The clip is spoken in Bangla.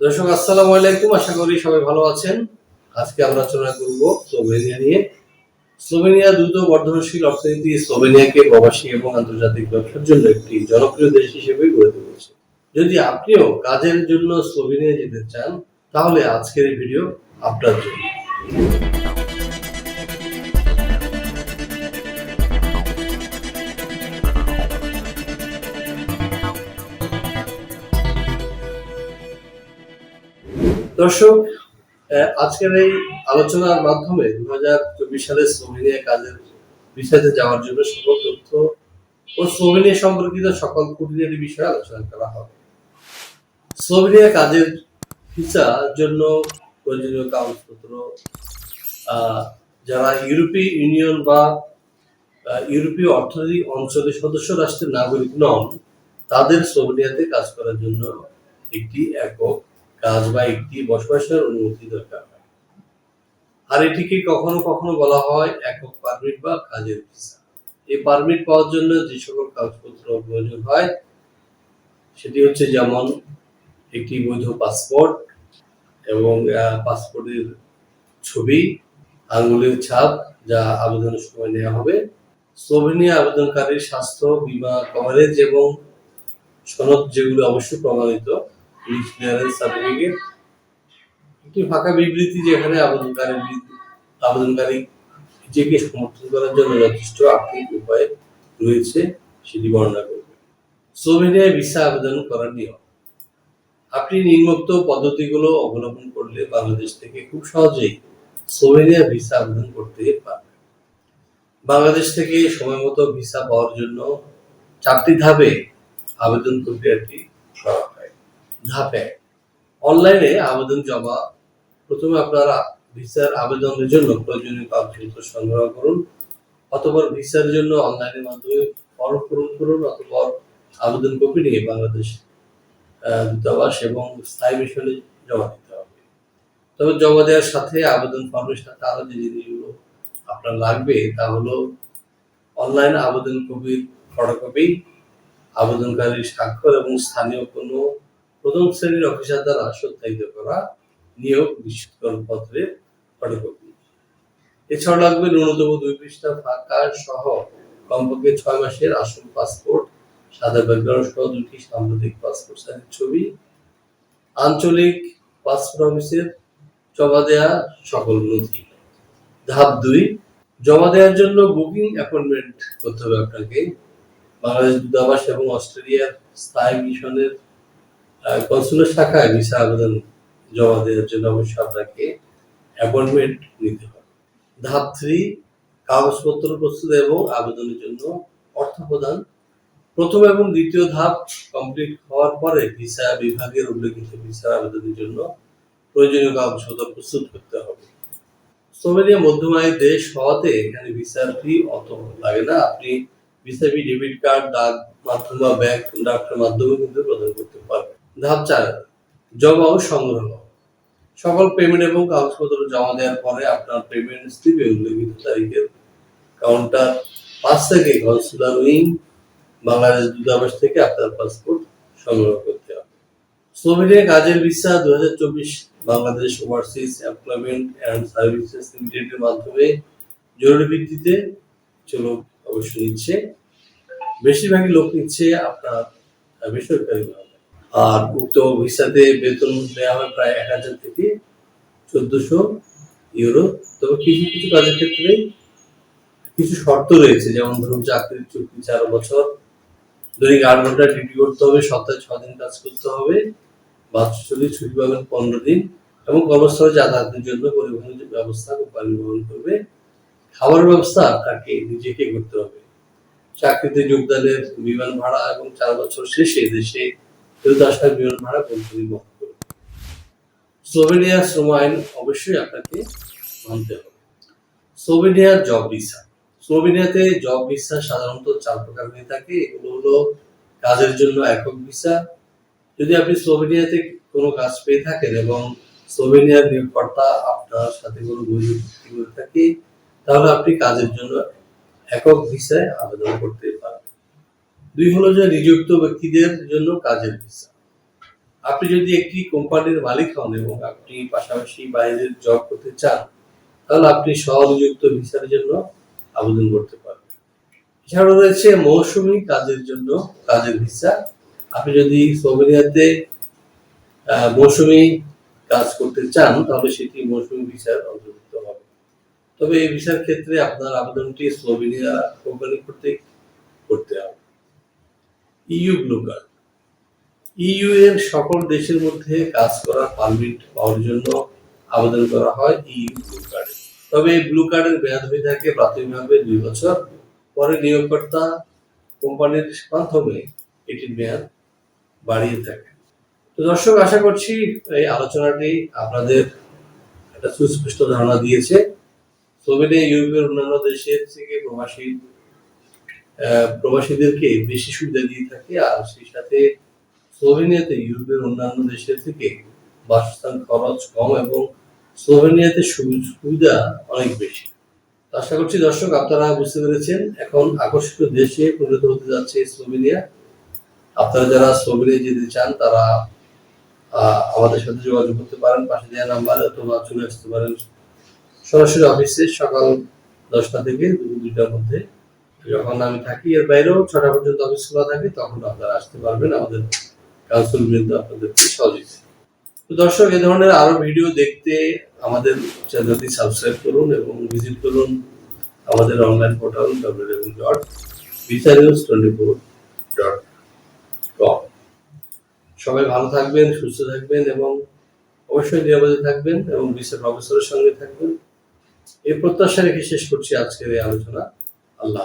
দর্শক, আসসালামু আলাইকুম। আশা করি সবাই ভালো আছেন। আজকে আমরা আলোচনা করব স্লোভেনিয়া নিয়ে। স্লোভেনিয়া দ্রুত বর্ধনশীল অর্থনীতি স্লোভেনিয়াকে প্রবাসী এবং আন্তর্জাতিক ব্যবসার জন্য একটি জনপ্রিয় দেশ হিসেবে গড়ে তুলেছে। যদি আপনিও কাজের জন্য স্লোভেনিয়া যেতে চান, তাহলে আজকের এই ভিডিও আপনার জন্য। দর্শক আজকের এই আলোচনার মাধ্যমে দু হাজার চব্বিশ সালে স্লোভেনিয়া কাজের বিষয়তে যাওয়ার জন্য সকল তথ্য ও স্লোভেনিয়া সম্পর্কিত সকল খুঁটিনাটি বিষয়ে আলোচনা করা হবে। স্লোভেনিয়া কাজের ভিসার জন্য প্রয়োজনীয় কাগজপত্র যারা ইউরোপীয় ইউনিয়ন বা ইউরোপীয় অর্থনৈতিক অঞ্চলের সদস্য রাষ্ট্রের নাগরিক নন, তাদের স্লোভেনিয়াতে কাজ করার জন্য একটি একক কাজ বা একটি বসবাসের অনুমতি দরকার হয়। আর এটিকে কখনো কখনো বলা হয় একক পারমিট বা কাজের ভিসা এই পারমিট পাওয়ার জন্য যে সকল কাগজপত্র প্রয়োজন হয়, সেটি হচ্ছে যেমন একটি বৈধ পাসপোর্ট এবং পাসপোর্টের ছবি আঙ্গুলের ছাপ যা আবেদনের সময় নেওয়া হবে স্লোভেনিয়া আবেদনকারীর স্বাস্থ্য, বীমা, কভারেজ এবং সনদ যেগুলো অবশ্যই প্রমাণিত। পুলিশ সার্টিফিকেট একটি ফাঁকা বিবৃতি যেখানে আবেদনকারী আবেদনকারী নিজেকে সমর্থন করার জন্য যথেষ্ট আর্থিক উপায় রয়েছে, সেটি বর্ণনা করবে। স্লোভেনিয়ায় ভিসা আবেদন করার নিয়ম আপনি নিম্নোক্ত পদ্ধতিগুলো অবলম্বন করলে বাংলাদেশ থেকে খুব সহজেই স্লোভেনিয়া ভিসা আবেদন করতে পারবেন। বাংলাদেশ থেকে সময় মতো ভিসা পাওয়ার জন্য চারটি ধাপে আবেদন প্রক্রিয়াটি করা ধাপ। অনলাইনে আবেদন জমা। প্রথমে আপনারা ভিসার আবেদনের জন্য প্রয়োজনীয় কাগজপত্র সংগ্রহ করুন, অথবা ভিসার জন্য অনলাইনের মাধ্যমে ফর্ম পূরণ করুন অতঃপর আবেদন কপি নিয়ে বাংলাদেশ দূতাবাস এবং স্থায়ী মিশনে জমা দিতে হবে। তবে জমা দেওয়ার সাথে আবেদন ফর্মের সাথে আরও যে জিনিসগুলো আপনার লাগবে তা হলো অনলাইন আবেদন কপির ফটোকপি, আবেদনকারীর স্বাক্ষর এবং স্থানীয় কোনো প্রথম শ্রেণির অফিসার দ্বারা সত্যায়িত করা নিয়োগ নিশ্চিতকরণ পত্রের ফটোকপি এছাড়া লাগবে ন্যূনতম দুই পৃষ্ঠা ফাঁকা সহ কমপক্ষে ছয় মাসের আসল পাসপোর্ট, সাদা ব্যাকগ্রাউন্ড সহ দুটি সাম্প্রতিক পাসপোর্ট সাইজের ছবি, আঞ্চলিক পাসপোর্ট অফিসের জমা দেয়া সকল নথি। ধাপ দুই, জমা দেওয়ার জন্য বুকিং অ্যাপয়েন্টমেন্ট করতে হবে আপনাকে। বাংলাদেশ দূতাবাস এবং অস্ট্রেলিয়ার স্থায়ী মিশনের কনসুলেট শাখায় ভিসা আবেদন জমা দেওয়ার জন্য অবশ্যই আপনাকে অ্যাপয়েন্টমেন্ট নিতে হবে। ধাপ থ্রি কাগজপত্র প্রস্তুত এবং আবেদনের জন্য অর্থ প্রদান। প্রথম এবং দ্বিতীয় ধাপ কমপ্লিট হওয়ার পরে ভিসা বিভাগের উল্লেখিত ভিসা আবেদনের জন্য প্রয়োজনীয় কাগজপত্র প্রস্তুত করতে হবে। স্লোভেনিয়া মধ্যম আয়ের দেশ হওয়াতে এখানে ভিসার ফি অত লাগে না। আপনি ভিসা ফি ডেবিট কার্ড ডাক মাধ্যম বা ব্যাংক ডাকের মাধ্যমে কিন্তু প্রদান করতে পারবেন। ধাপ চার জমা ও সংগ্রহ। সকল পেমেন্ট এবং কাগজপত্র জমা দেওয়ার পরে আপনার পেমেন্ট স্লিপে উল্লেখিত তারিখের কাউন্টার পাঁচ থেকে কনসুলার উইং, বাংলাদেশ দূতাবাস থেকে আপনার পাসপোর্ট সংগ্রহ করতে হবে। স্লোভেনিয়া কাজের ভিসা দু Bangladesh overseas employment and services লিমিটেডের মাধ্যমে জরুরি ভিত্তিতে চলো অবশ্য নিচ্ছে। বেশিরভাগই লোক নিচ্ছে আপনার বেসরকারি আর উক্ত ভিসাতে বেতন দেওয়া হয় প্রায় এক হাজার থেকে চোদ্দশো ইউরো। তবে কিছু কিছু কাজের ক্ষেত্রে কিছু শর্ত রয়েছে। যেমন ধরুন, চাকরির চুক্তি চার বছর। দৈনিক আট ঘণ্টা ডিউটি করতে হবে, সপ্তাহে ছ দিন কাজ করতে হবে, বাৎসরিক ছুটি পাবেন পনেরো দিন এবং কর্মস্থলে যাতায়াতের জন্য পরিবহনের ব্যবস্থা কোম্পানি গ্রহণ করবে। খাবার ব্যবস্থা তাকে নিজেকে করতে হবে। চাকরিতে যোগদানের বিমান ভাড়া এবং চার বছর শেষে দেশে ফেরত আসার বিমান ভাড়া কোম্পানি বহন করবে স্লোভেনিয়া শ্রম আইন অবশ্যই আপনাকে মানতে হবে। স্লোভেনিয়ার জব ভিসা। স্লোভেনিয়াতে জব ভিসা সাধারণত চার প্রকার হয়ে থাকে। এগুলো হলো কাজের জন্য একক ভিসা। যদি আপনি স্লোভেনিয়াতে কোনো কাজ পেয়ে থাকেন এবং স্লোভেনিয়ার নিয়োগকর্তা আপনার সাথে কোনো বৈধ চুক্তি করে থাকে, তাহলে আপনি কাজের জন্য একক ভিসায় আবেদন করতে পারবেন দুই হলো যে নিযুক্ত ব্যক্তিদের জন্য কাজের ভিসা। আপনি যদি একটি কোম্পানির মালিক হন এবং আপনি পাশাপাশি বাইরে জব করতে চান, তাহলে আপনি স্বনিযুক্ত ভিসার জন্য আবেদন করতে পারবেন। এছাড়াও রয়েছে মৌসুমী কাজের জন্য কাজের ভিসা। আপনি যদি স্লোভেনিয়াতে মৌসুমি কাজ করতে চান, তাহলে সেটি মৌসুমী ভিসার অন্তর্ভুক্ত হবে। তবে এই ভিসার ক্ষেত্রে আপনার আবেদনটি স্লোভেনিয়া কোম্পানি কর্তৃক করতে হবে। EU blue card. ইউ এর সকল দেশের মধ্যে কাজ করার পারমিট পাওয়ার জন্য আবেদন করা হয় ইইউ ব্লু কার্ডে। তবে এই ব্লু কার্ডের মেয়াদ হয়ে থাকে প্রাথমিকভাবে দুই বছর। পরে নিয়োগকর্তা কোম্পানির মাধ্যমে এটির মেয়াদ বাড়িয়ে থাকে। তো দর্শক, আশা করছি এই আলোচনাটি আপনাদের একটা সুস্পষ্ট ধারণা দিয়েছে। স্লোভেনিয়া ইউরোপের অন্যান্য দেশের থেকে প্রবাসী প্রবাসীদেরকে বেশি সুবিধা দিয়ে থাকে আর সেই সাথে স্লোভেনিয়াতে ইউরোপের অন্যান্য দেশের থেকে বাসস্থান খরচ কম এবং স্লোভেনিয়াতে সুবি- সুবিধা অনেক বেশি। আশা করছি দর্শক আপনারা বুঝতে পেরেছেন, এখন আকর্ষিত দেশে পরিণত হতে যাচ্ছে স্লোভেনিয়া। আপনারা যারা স্লোভেনিয়া যেতে চান, তারা আমাদের সাথে যোগাযোগ করতে পারেন, পাশে দেওয়া নাম্বারে অথবা চলে আসতে পারেন সরাসরি অফিসে সকাল দশটা থেকে দুপুর দুইটার মধ্যে। যখন আমি থাকি, এর বাইরেও ছটা পর্যন্ত অফিস খোলা থাকে, তখন আপনারা আসতে পারবেন। আমাদের কাউন্সিল বৃন্দ আপনাদেরকে সহযোগিতা তো দর্শক, এ ধরনের আরও ভিডিও দেখতে আমাদের চ্যানেলটি সাবস্ক্রাইব করুন এবং ভিজিট করুন আমাদের online portal W dot visa news twenty four dot com সবাই ভালো থাকবেন, সুস্থ থাকবেন এবং অবশ্যই নিরাপদে থাকবেন এবং বিশ্বের প্রফেসরের সঙ্গে থাকবেন। এই প্রত্যাশা রেখে শেষ করছি আজকের এই আলোচনা। আল্লাহ